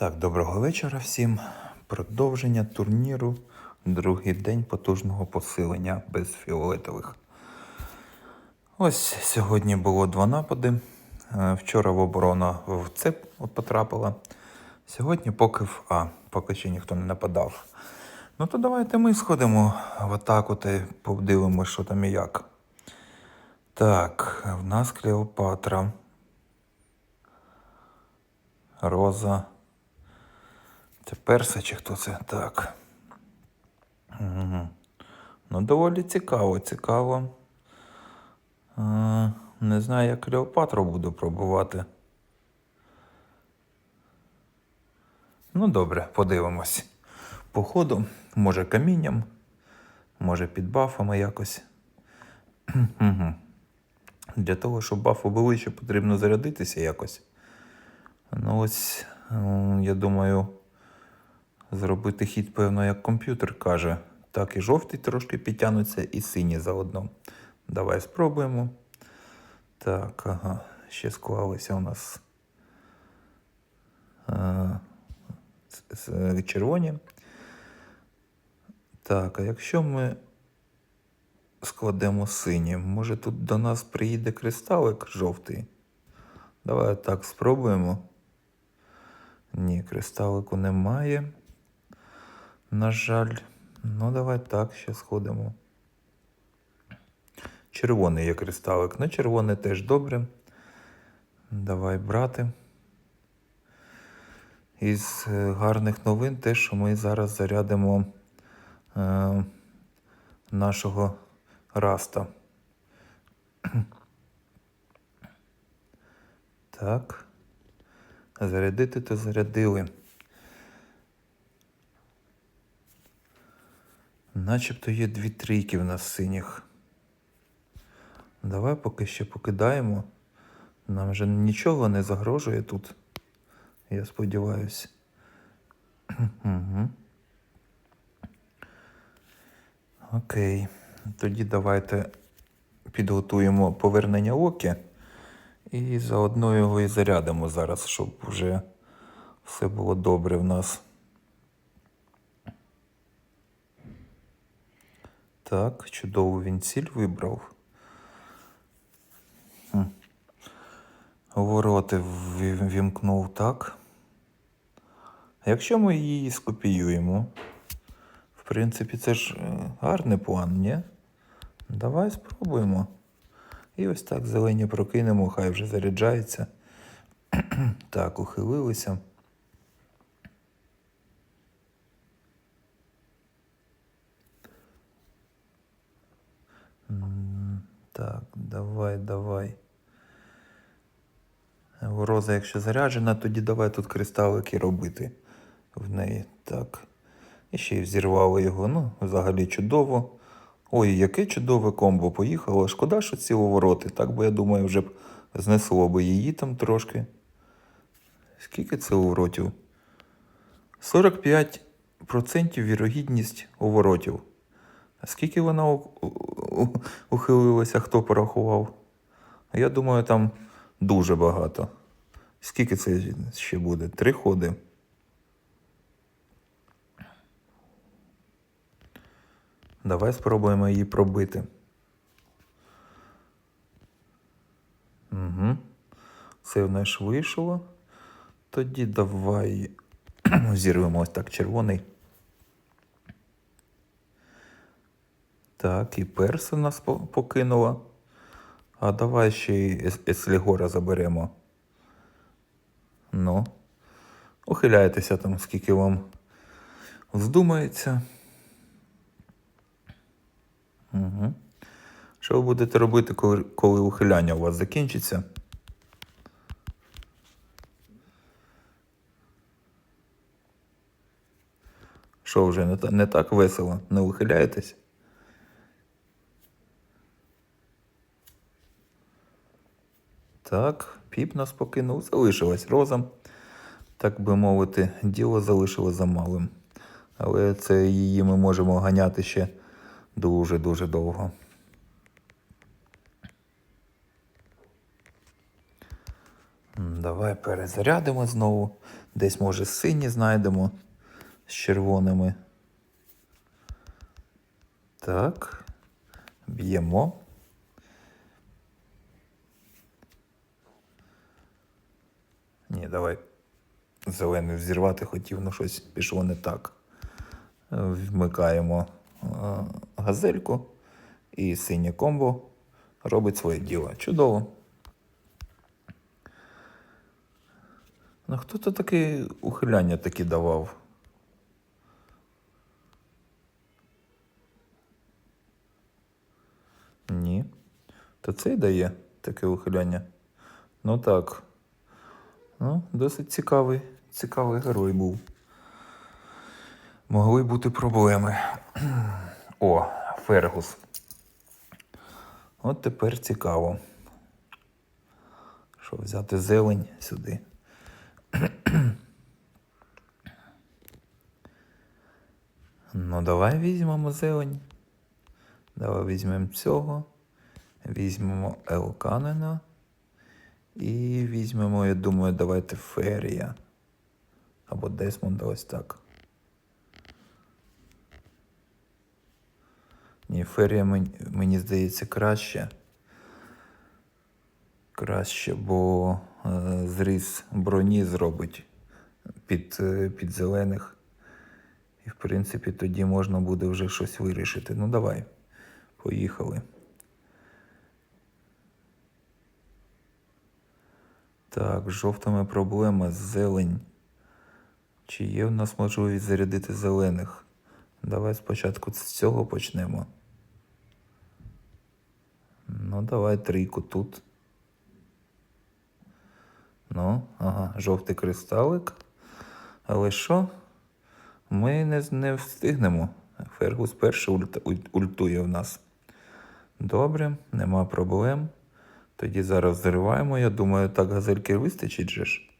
Так, доброго вечора всім. Продовження турніру. Другий день потужного посилення без фіолетових. Ось сьогодні було два напади. Е, Вчора в оборона в цеп потрапила. Сьогодні поки в А, поки ще ніхто не нападав. Ну то давайте ми сходимо в атаку та подивимося, що там і як. Так, в нас Клеопатра. Роза. Це перса чи хто це? Так. Ну, доволі цікаво, цікаво. Е, не знаю, як Клеопатру буду пробувати. Ну, добре, подивимось. Походу, може камінням, може під бафами якось. Для того, щоб бафи були, ще потрібно зарядитися якось. Ну ось, я думаю, зробити хід, певно, як комп'ютер каже. Так і жовтий трошки підтягнуться, і синій заодно. Давай спробуємо. Так, ага, ще склалися у нас е, с- с- червоні. Так, а якщо ми складемо сині, може тут до нас приїде кристалик жовтий? Давай так спробуємо. Ні, кристалику немає. На жаль. Ну, давай так, ще сходимо. Червоний є кристалик. Ну, червоний теж добре. Давай брати. Із е, гарних новин те, що ми зараз зарядимо е, нашого раста. Так. Зарядити то зарядили. Начебто є дві трійки в нас синіх. Давай поки ще покидаємо. Нам вже нічого не загрожує тут. Я сподіваюся. Угу. Окей. Тоді давайте підготуємо повернення оки. І заодно його і зарядимо зараз, щоб вже все було добре в нас. Так, чудово він ціль вибрав. Хм. Вороти вімкнув так. Якщо ми її скопіюємо, в принципі, це ж е, гарний план, ні? Давай спробуємо. І ось так зелені прокинемо, хай вже заряджається. так, ухилилися. Так, давай, давай. Роза, якщо заряджена, тоді давай тут кристалики робити в неї. Так. І ще й взірвали його. Ну, взагалі чудово. Ой, яке чудове комбо поїхало. Шкода, що ці вороти. Так би, я думаю, вже б знесло би її там трошки. Скільки це уворотів? 45% вірогідність уворотів. А скільки вона ухилилася, хто порахував? Я думаю, там дуже багато. Скільки це ще буде? Три ходи. Давай спробуємо її пробити. Угу. Це в нас вийшло. Тоді давай зірвемо ось так червоний. Так, і перса нас по- покинула. А давай ще й Еслігора заберемо. Ну, ухиляйтеся там, скільки вам вздумається. Угу. Що ви будете робити, коли, ухиляння у вас закінчиться? Що вже не так весело? Не ухиляєтесь? Так, піп нас покинув, залишилась роза. Так би мовити, діло залишило за малим. Але це її ми можемо ганяти ще дуже-дуже довго. Давай перезарядимо знову. Десь, може, сині знайдемо з червоними. Так. Б'ємо. Ні, давай. Зелений взірвати хотів, ну щось пішло не так. Е, Вмикаємо е, газельку і синє комбо робить своє діло. Чудово. Ну хто то таке ухиляння такі давав? Ні. То цей дає таке ухиляння. Ну так. Ну, досить цікавий, цікавий герой був. Могли бути проблеми. О, Фергус. От тепер цікаво. Що взяти зелень сюди. Ну, давай візьмемо зелень. Давай візьмемо цього. Візьмемо Елканена. І візьмемо, я думаю, давайте Ферія. Або Десмонда ось так. Ні, Ферія мені, мені здається краще. Краще, бо е, зріз броні зробить під, е, під зелених. І в принципі тоді можна буде вже щось вирішити. Ну давай, поїхали. Так, жовтими проблема, зелень. Чи є в нас можливість зарядити зелених? Давай спочатку з цього почнемо. Ну, давай трійку тут. Ну, ага, жовтий кристалик. Але що? Ми не, не встигнемо. Фергус перший ультує в нас. Добре, нема проблем. Тоді зараз зриваємо. Я думаю, так газельки вистачить же ж.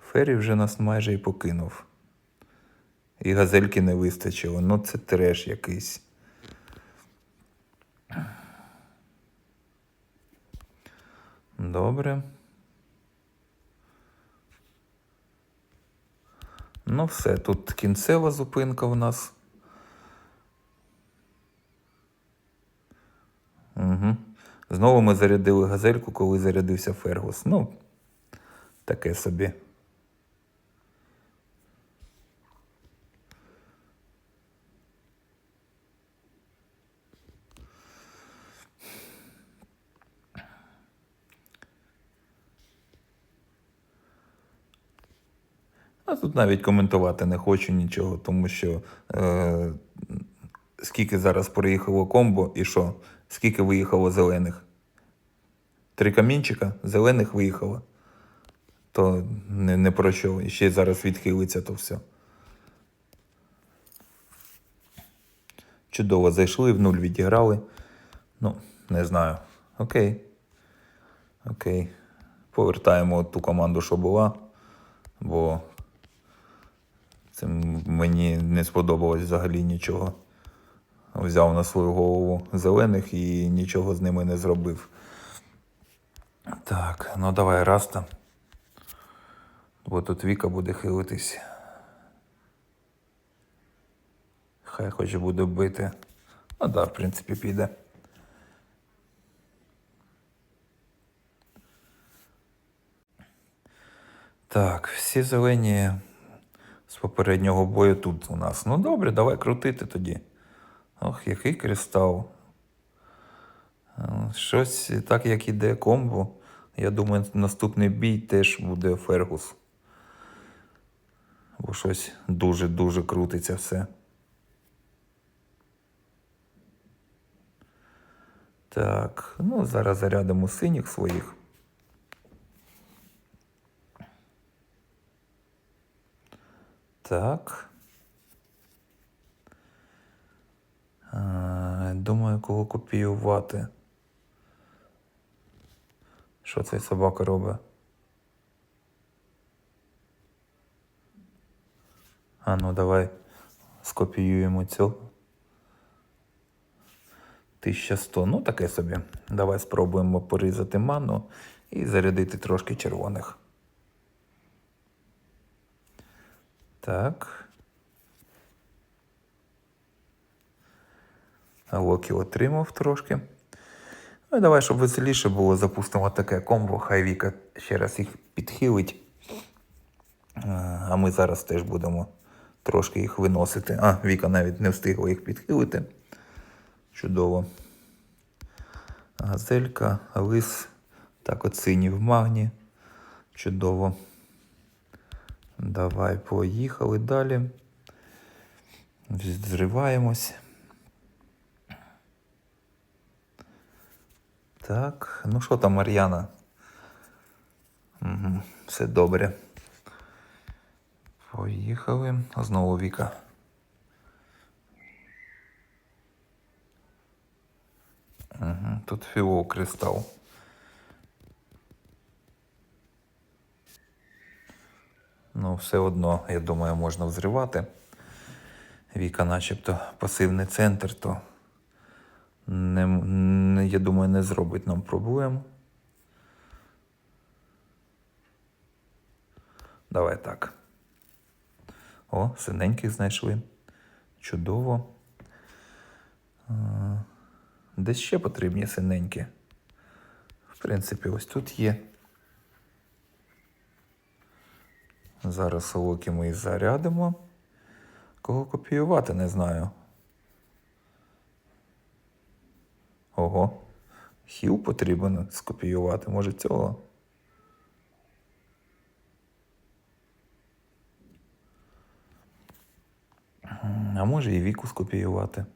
Фері вже нас майже і покинув. І газельки не вистачило. Ну це треш якийсь. Добре. Ну, все, тут кінцева зупинка в нас. Угу. Знову ми зарядили газельку, коли зарядився Фергус. Ну, таке собі. А тут навіть коментувати не хочу нічого, тому що е, скільки зараз проїхало комбо і що? Скільки виїхало зелених? Три камінчика, зелених виїхало. То не, не про що. І ще зараз відхилиться то все. Чудово, зайшли, в нуль відіграли. Ну, не знаю. Окей. Окей. Повертаємо ту команду, що була, бо це мені не сподобалось взагалі нічого. Взяв на свою голову зелених і нічого з ними не зробив. Так, ну давай раста. Бо тут Віка буде хилитись. Хай хоч буде бити. Ну да, в принципі, піде. Так, всі зелені з попереднього бою тут у нас. Ну добре, давай крутити тоді. Ох, який кристал. Е, Щось так як іде комбо. Я думаю, наступний бій теж буде Фергус. Бо щось дуже-дуже крутиться все. Так, ну зараз зарядимо синіх своїх. Так. Е, Думаю, кого копіювати. Що цей собака робить? А ну давай скопіюємо цього. 1100. Ну, таке собі. Давай спробуємо порізати ману і зарядити трошки червоних. Так. Локі отримав трошки. Ну і давай, щоб веселіше було, запустимо таке комбо. Хай Віка ще раз їх підхилить. Е, А ми зараз теж будемо трошки їх виносити. А, Віка навіть не встигла їх підхилити. Чудово. Газелька, лис. Так, от синій в магні. Чудово. Давай, поїхали далі. Зриваємось. Так, ну що там, Мар'яна? Угу, все добре. Поїхали. Знову Віка. Угу, тут фіол кристал. Ну, все одно, я думаю, можна взривати. Віка, начебто, пасивний центр, то не, не, я думаю, не зробить нам проблем. Давай так. О, синеньких знайшли. Чудово. Десь ще потрібні синенькі. В принципі, ось тут є. Зараз солоки ми і зарядимо. Кого копіювати, не знаю. Ого. Хіл потрібно скопіювати, може цього. А може і віку скопіювати.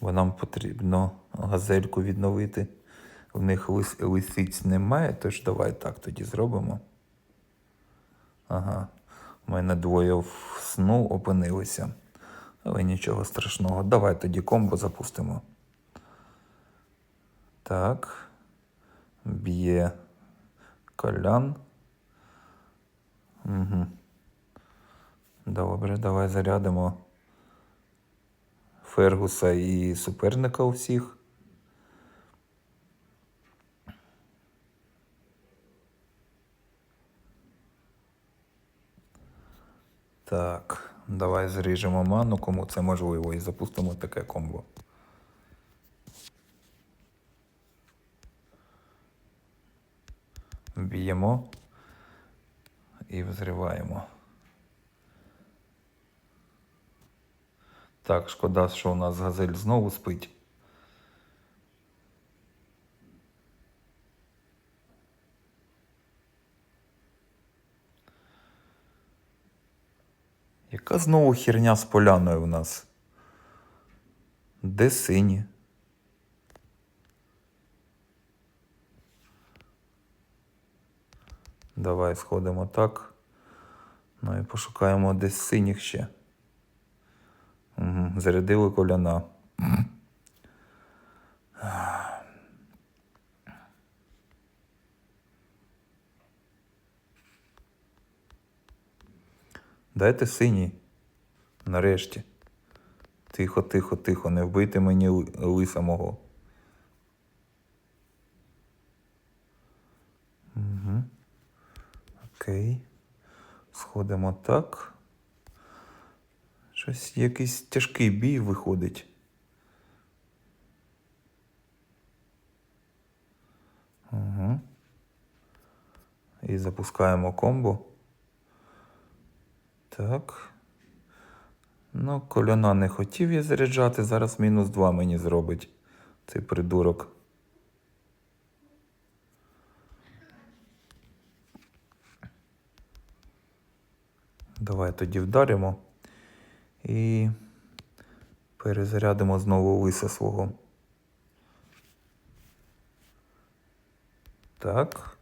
Бо нам потрібно газельку відновити. В них лис, лисиць немає, тож давай так тоді зробимо. Ага. У мене двоє в сну опинилися. Але нічого страшного. Давай тоді комбо запустимо. Так. Б'є колян. Угу. Добре, давай зарядимо Фергуса і суперника у всіх. Так, давай зріжемо ману, кому це можливо, і запустимо таке комбо. Б'ємо і взриваємо. Так, шкода, що у нас газель знову спить. Яка знову херня з поляною у нас? Де сині? Давай сходимо так. Ну і пошукаємо десь синіх ще. Угу. Зарядили коляна. Дайте синій. Нарешті. Тихо, тихо, тихо, не вбийте мені лиса мого. Угу. Окей. Сходимо так. Щось якийсь тяжкий бій виходить. Угу. І запускаємо комбо. Так. Ну, кольона не хотів я заряджати, зараз мінус 2 мені зробить цей придурок. Давай тоді вдаримо і перезарядимо знову лиса свого. Так.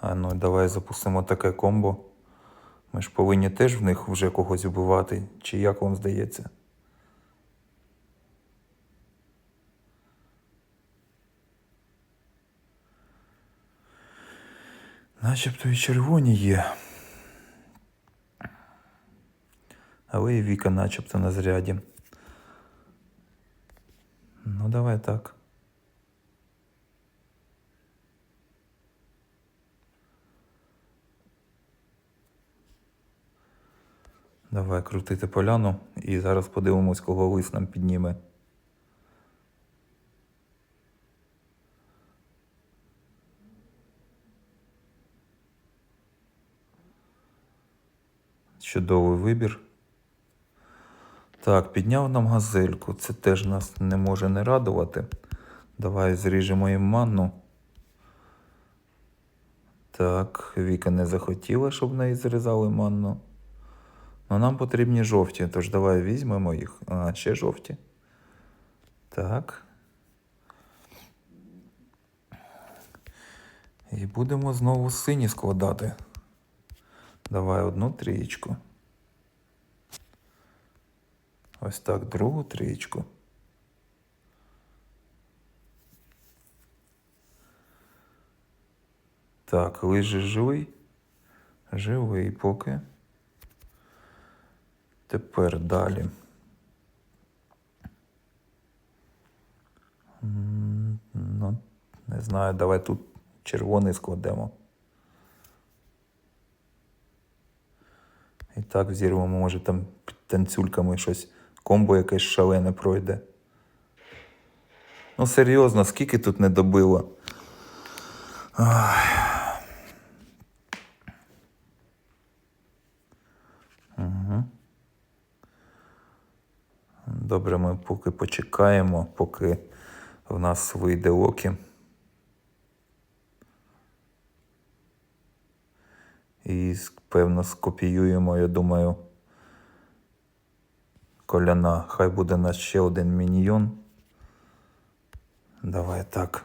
А ну давай запустимо таке комбо. Ми ж повинні теж в них вже когось вбивати, чи як вам здається? Начебто і червоні є. Але і Віка начебто на зряді. Ну, давай так. Давай крутити поляну і зараз подивимось, кого лис нам підніме. Чудовий вибір. Так, підняв нам газельку. Це теж нас не може не радувати. Давай зріжемо їм манну. Так, Віка не захотіла, щоб в неї зрізали манну. Ну, нам потрібні жовті, тож давай візьмемо їх. А, ще жовті. Так. І будемо знову сині складати. Давай одну трієчку. Ось так, другу трієчку. Так, лижи живий. Живий поки. Тепер далі. Ну, не знаю, давай тут червоний складемо. І так взірвемо, може там танцюльками щось, комбо якесь шалене пройде. Ну, серйозно, скільки тут не добило? Добре, ми поки почекаємо, поки в нас вийде окі. І певно скопіюємо, я думаю, коляна. Хай буде нас ще один міньйон. Давай так.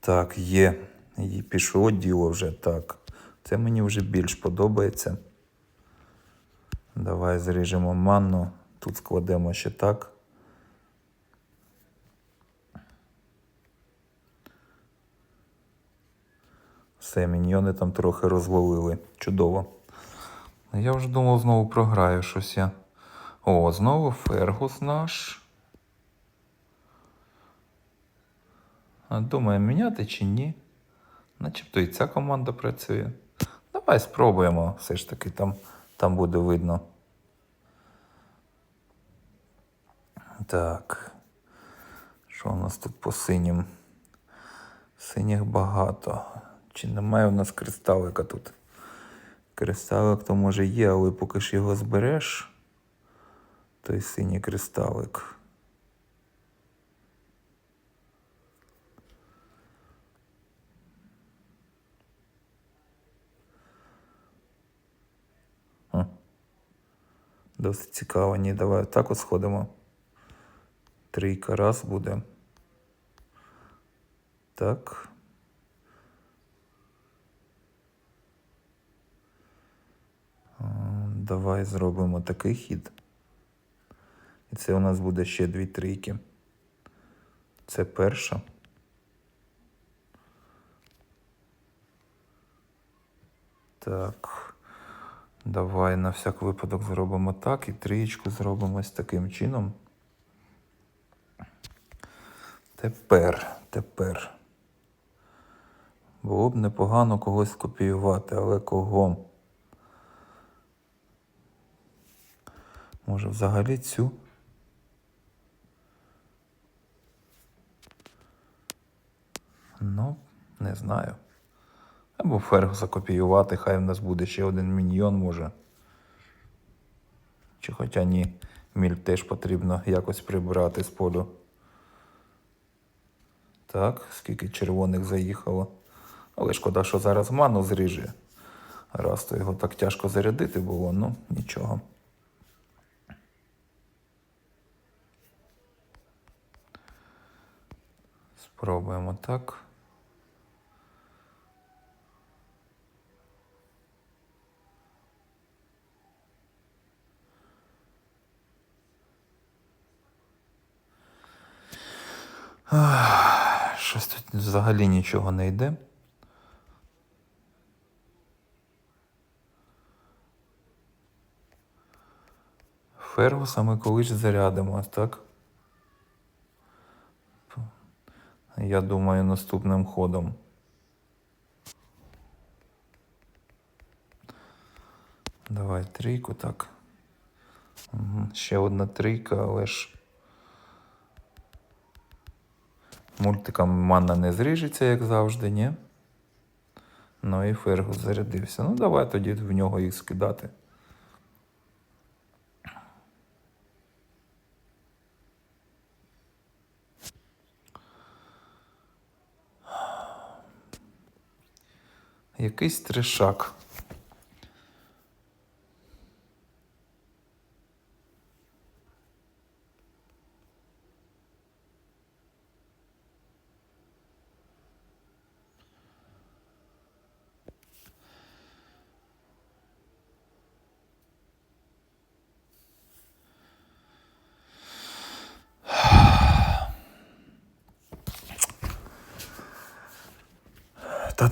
Так, є. І пішло діло вже так. Це мені вже більш подобається. Давай зріжемо манну. Тут складемо ще так. Все, міньйони там трохи розвалили. Чудово. Я вже думав, знову програю щось. О, знову Фергус наш. Думаю, міняти чи ні. Начебто і ця команда працює. Давай спробуємо. Все ж таки там, там буде видно. Так. Що у нас тут по синім? Синіх багато. Чи немає у нас кристалика тут? Кристалик то може є, але поки ж його збереш, той синій кристалик. Досить цікаво. Ні, давай так от сходимо. Трійка раз буде. Так. Давай зробимо такий хід. І це у нас буде ще дві трійки. Це перша. Так. Давай на всяк випадок зробимо так і трієчку зробимо ось таким чином. Тепер, тепер. Було б непогано когось скопіювати, але кого? Може, взагалі цю? Ну, не знаю. Або Фергуса копіювати, хай в нас буде ще один міньйон, може. Чи хоча ні, міль теж потрібно якось прибирати з полю. Так, скільки червоних заїхало. Але шкода, що зараз ману зріже. Раз то його так тяжко зарядити було, ну нічого. Спробуємо так. Щось тут взагалі нічого не йде. Фергуса ми колись зарядимо, так? Я думаю, наступним ходом. Давай трійку, так. Угу. Ще одна трійка, але ж. Мультиком манна не зріжеться, як завжди, ні? Ну і Фергус зарядився. Ну, давай тоді в нього їх скидати. Якийсь тришак.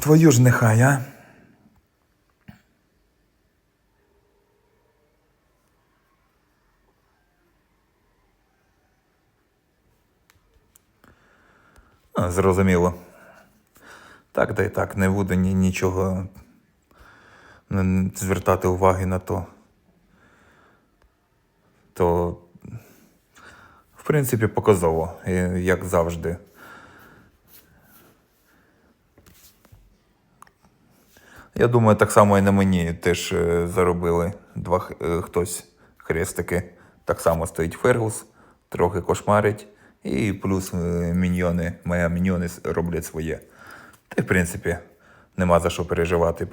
Твою ж нехай, а? Зрозуміло. Так, та й так, не буду ні, нічого звертати уваги на то. То, в принципі, показово, як завжди. Я думаю, так само і на мені теж е, заробили два е, хтось хрестики. Так само стоїть Фергус, трохи кошмарить, і плюс е, міньйони, моя міньйони роблять своє. Та в принципі нема за що переживати.